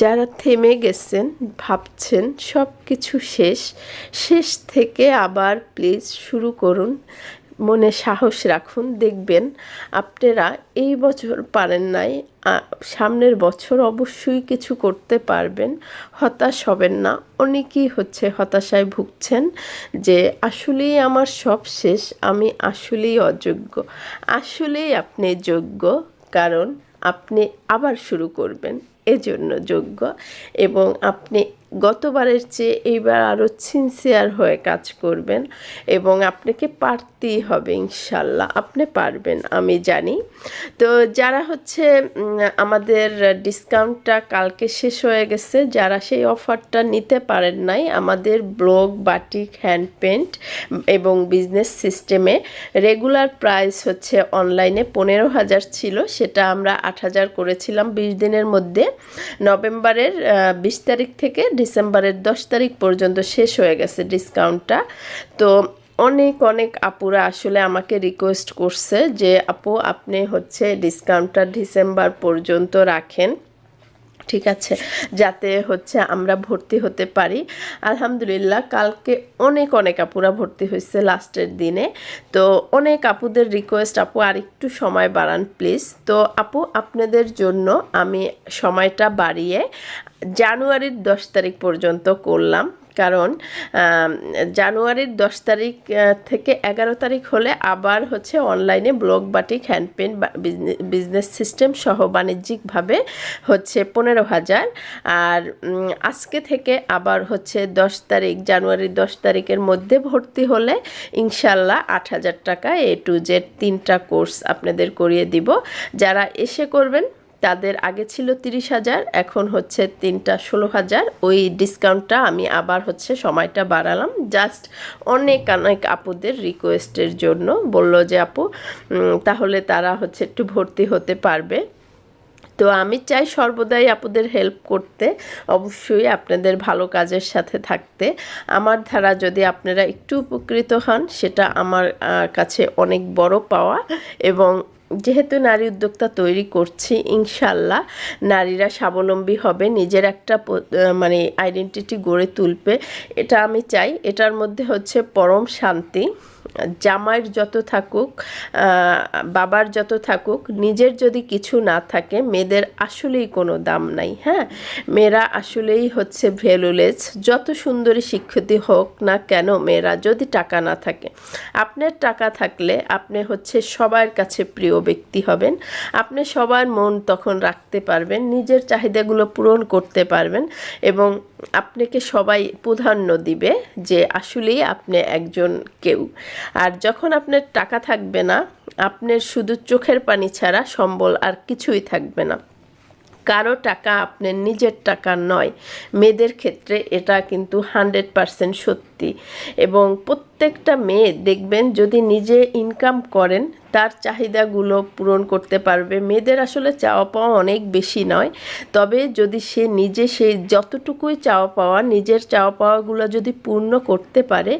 যারা থেমে গেছেন, ভাবছেন সব কিছু শেষ শেষ থেকে আবার প্লিজ শুরু করুন, মনে সাহস রাখুন, দেখবেন আপনারা এই বছর পারেন নাই সামনের বছর অবশ্যই কিছু করতে পারবেন, হতাশ হবেন না। অনেকেই হচ্ছে হতাশায় ভুগছেন যে আসলেই আমার সব শেষ, আমি আসলেই অযোগ্য। আসলেই আপনি যোগ্য, কারণ আপনি আবার শুরু করবেন। এজন্য যোগ্য। এবং আপনি গতবারের চেয়ে এইবার আরও সিনসিয়ার হয়ে কাজ করবেন এবং আপনাকে পারতেই হবে ইনশাল্লাহ। আপনি পারবেন, আমি জানি। তো যারা হচ্ছে আমাদের ডিসকাউন্টটা কালকে শেষ হয়ে গেছে, যারা সেই অফারটা নিতে পারেন নাই, আমাদের ব্লগ, বাটিক হ্যান্ড পেন্ট এবং বিজনেস সিস্টেমে রেগুলার প্রাইস হচ্ছে অনলাইনে পনেরো হাজার ছিল, সেটা আমরা আট হাজার করেছিলাম বিশ দিনের মধ্যে। নভেম্বরের বিশ তারিখ থেকে ডিসেম্বরের দশ তারিখ পর্যন্ত শেষ হয়ে গেছে ডিসকাউন্টটা। তো অনেক অনেক আপুরা আসলে আমাকে রিকোয়েস্ট করছে যে, আপু, আপনি হচ্ছে ডিসকাউন্টটা ডিসেম্বর পর্যন্ত রাখেন। ঠিক আছে, যাতে হচ্ছে আমরা ভর্তি হতে পারি। আলহামদুলিল্লাহ, কালকে অনেক অনেক আপুরা ভর্তি হয়েছে লাস্টের দিনে। তো অনেক আপুদের রিকোয়েস্ট আপু আর একটু সময় বাড়ান প্লিজ তো আপু, আপনাদের জন্য আমি সময়টা বাড়িয়ে জানুয়ারির দশ তারিখ পর্যন্ত করলাম। কারণ জানুয়ারির দশ তারিখ থেকে এগারো তারিখ হলে আবার হচ্ছে অনলাইনে blog batik hand paint business system সহ বাণিজ্যিকভাবে হচ্ছে পনেরো হাজার। আর আজকে থেকে আবার হচ্ছে দশ তারিখ, জানুয়ারির দশ তারিখের মধ্যে ভর্তি হলে ইনশাল্লাহ আট হাজার টাকা এ টু জেড তিনটা কোর্স আপনাদের করিয়ে দিব। যারা এসে করবেন তাদের আগে ছিল তিরিশ হাজার, এখন হচ্ছে তিনটা ষোলো হাজার। ওই ডিসকাউন্টটা আমি আবার হচ্ছে সময়টা বাড়ালাম। জাস্ট অনেক অনেক আপুদের রিকোয়েস্টের জন্য বলল যে, আপু তাহলে তারা হচ্ছে একটু ভর্তি হতে পারবে। তো আমি চাই সর্বদাই আপুদের হেল্প করতে, অবশ্যই আপনাদের ভালো কাজের সাথে থাকতে। আমার ধারা যদি আপনারা একটু উপকৃত হন, সেটা আমার কাছে অনেক বড় পাওয়া এবং যেহেতু নারী উদ্যোক্তা তৈরি করছি, ইনশাল্লাহ নারীরা স্বাবলম্বী হবে, নিজের একটা মানে আইডেন্টিটি গড়ে তুলবে। এটা আমি চাই, এটার মধ্যে হচ্ছে পরম শান্তি। জামাইয়ের যত থাকুক বাবার যত থাকুক, নিজের যদি কিছু না থাকে, মেয়েদের আসলেই কোনো দাম নাই হ্যাঁ? মেয়েরা আসলেই হচ্ছে ভ্যালুলেস। যত সুন্দরী শিক্ষিত হোক না কেন মেয়েরা যদি টাকা না থাকে, আপনার টাকা থাকলে আপনি হচ্ছে সবার কাছে প্রিয় ব্যক্তি হবেন। আপনি সবার মন তখন রাখতে পারবেন, নিজের চাহিদাগুলো পূরণ করতে পারবেন এবং আপনাকে সবাই প্রাধান্য দিবে যে আসলেই আপনি একজন কেউ। আর যখন আপনার টাকা থাকবে না, আপনার শুধু চোখের পানি ছাড়া সম্বল আর কিছুই থাকবে না। কারও টাকা আপনার নিজের টাকা নয়। মেয়েদের ক্ষেত্রে এটা কিন্তু হান্ড্রেড পারসেন্ট সত্যি। এবং প্রত্যেকটা মেয়ে দেখবেন যদি নিজে ইনকাম করেন, তার চাহিদাগুলো পূরণ করতে পারবে। মেয়েদের আসলে চাওয়া পাওয়া অনেক বেশি নয়। তবে যদি সে নিজে সে যতটুকুই চাওয়া পাওয়া, নিজের চাওয়া পাওয়াগুলো যদি পূর্ণ করতে পারে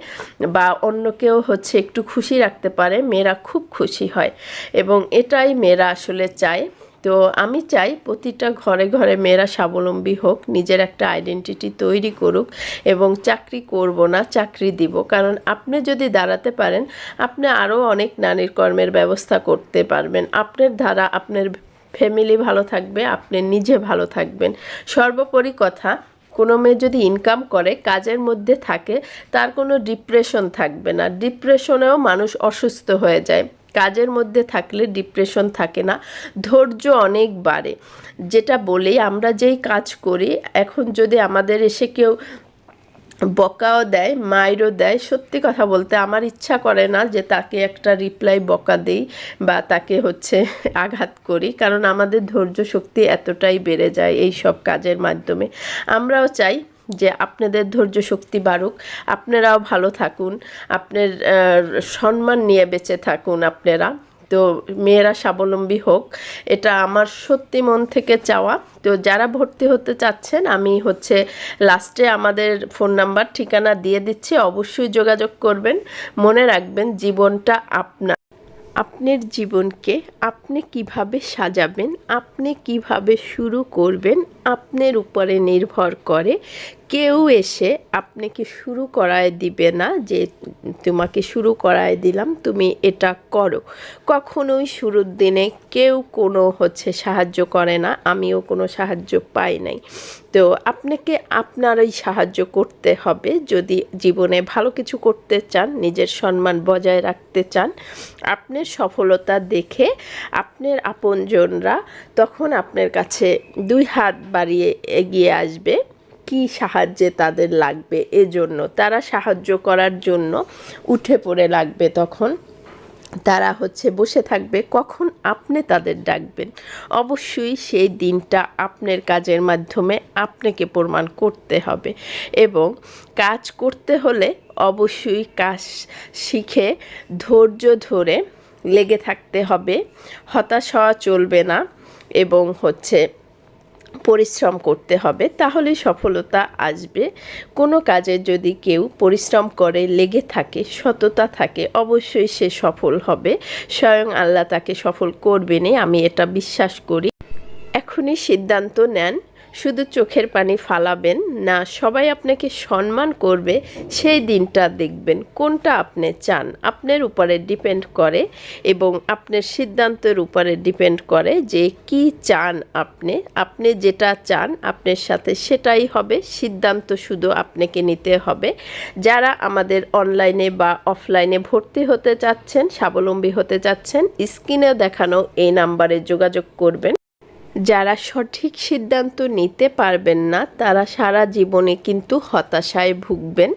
বা অন্যকেও হচ্ছে একটু খুশি রাখতে পারে, মেয়েরা খুব খুশি হয়। এবং এটাই মেয়েরা আসলে চায়। তো আমি চাই প্রতিটা ঘরে ঘরে মেয়েরা স্বাবলম্বী হোক, নিজের একটা আইডেন্টিটি তৈরি করুক এবং চাকরি করব না, চাকরি দিব। কারণ আপনি যদি দাঁড়াতে পারেন, আপনি আরও অনেক নারীর কর্মের ব্যবস্থা করতে পারবেন। আপনার দ্বারা আপনার ফ্যামিলি ভালো থাকবে, আপনি নিজে ভালো থাকবেন। সর্বোপরি কথা, কোনো মেয়ে যদি ইনকাম করে, কাজের মধ্যে থাকে, তার কোনো ডিপ্রেশন থাকবে না। ডিপ্রেশনেও মানুষ অসুস্থ হয়ে যায়। কাজের মধ্যে থাকলে ডিপ্রেশন থাকে না। ধৈর্য অনেক বাড়ে। যেটা বলি আমরা যেই কাজ করি, এখন যদি আমাদের এসে কেউ বকাও দেয় মায়েরও দেয়, সত্যি কথা বলতে আমার ইচ্ছা করে না যে তাকে একটা রিপ্লাই বকা দেই বা তাকে হচ্ছে আঘাত করি, কারণ আমাদের ধৈর্য শক্তি এতটাই বেড়ে যায় এই সব কাজের মাধ্যমে। আমরাও চাই যে আপনাদের ধৈর্য শক্তি বাড়ুক, আপনারাও ভালো থাকুন, আপনার সম্মান নিয়ে বেঁচে থাকুন আপনারা। তো মেয়েরা স্বাবলম্বী হোক, এটা আমার সত্যি মন থেকে চাওয়া। তো যারা ভর্তি হতে চাচ্ছেন, আমি হচ্ছে লাস্টে আমাদের ফোন নাম্বার, ঠিকানা দিয়ে দিচ্ছি, অবশ্যই যোগাযোগ করবেন। মনে রাখবেন, জীবনটা আপনার আপনার জীবনকে আপনি কীভাবে সাজাবেন, আপনি কীভাবে শুরু করবেন, আপনার উপরে নির্ভর করে কেউ এসে আপনাকে শুরু করায় দিবে না যে তোমাকে শুরু করায় দিলাম, তুমি এটা করো। কখনোই শুরুর দিনে কেউ কোনো হচ্ছে সাহায্য করে না, আমিও কোনো সাহায্য পাই নাই। তো আপনাকে আপনারই সাহায্য করতে হবে। যদি জীবনে ভালো কিছু করতে চান, নিজের সম্মান বজায় রাখতে চান, আপনার সফলতা দেখে আপনার আপনজনরা তখন আপনার কাছে দুই হাত বাড়িয়ে এগিয়ে আসবে। কি সাহায্যে তাদের লাগবে এজন্য? তারা সাহায্য করার জন্য উঠে পড়ে লাগবে তখন। তারা হচ্ছে বসে থাকবে। কখন আপনি তাদের ডাকবেন? অবশ্যই সেই দিনটা আপনার কাজের মাধ্যমে আপনাকে প্রমাণ করতে হবে এবং কাজ করতে হলে অবশ্যই কাজ শিখে ধৈর্য ধরে লেগে থাকতে হবে। হতাশ হওয়া চলবে না এবং হচ্ছে পরিশ্রম করতে হবে, তাহলে সফলতা আসবে। কোনো কাজে যদি কেউ পরিশ্রম করে, লেগে থাকে, সততা থাকে, অবশ্যই সে সফল হবে। স্বয়ং আল্লাহ তাকে সফল করবেনই, আমি এটা বিশ্বাস করি। এখনই সিদ্ধান্ত নেন। শুধু চোখের পানি ফালাবেন না, সবাই আপনাকে সম্মান করবে, সেই দিনটা দেখবেন। কোনটা আপনি চান? আপনার উপরে ডিপেন্ড করে এবং আপনার সিদ্ধান্তের উপরে ডিপেন্ড করে যে কি চান আপনি। আপনি যেটা চান আপনার সাথে সেটাই হবে, সিদ্ধান্ত শুধু আপনাকে নিতে হবে। যারা আমাদের অনলাইনে বা অফলাইনে ভর্তি হতে চাচ্ছেন, স্বাবলম্বী হতে চাচ্ছেন স্ক্রিনে দেখানো এই নাম্বারে যোগাযোগ করবেন। যারা সঠিক সিদ্ধান্ত নিতে পারবেন না, তারা সারা জীবনে কিন্তু হতাশায় ভুগবেন।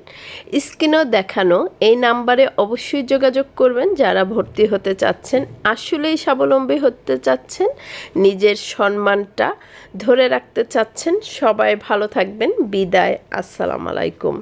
স্ক্রিনও দেখানো এই নাম্বারে অবশ্যই যোগাযোগ করবেন। যারা ভর্তি হতে চাচ্ছেন, আসলেই স্বাবলম্বী হতে চাচ্ছেন, নিজের সম্মানটা ধরে রাখতে চাচ্ছেন। সবাই ভালো থাকবেন। বিদায়। আসসালামু আলাইকুম।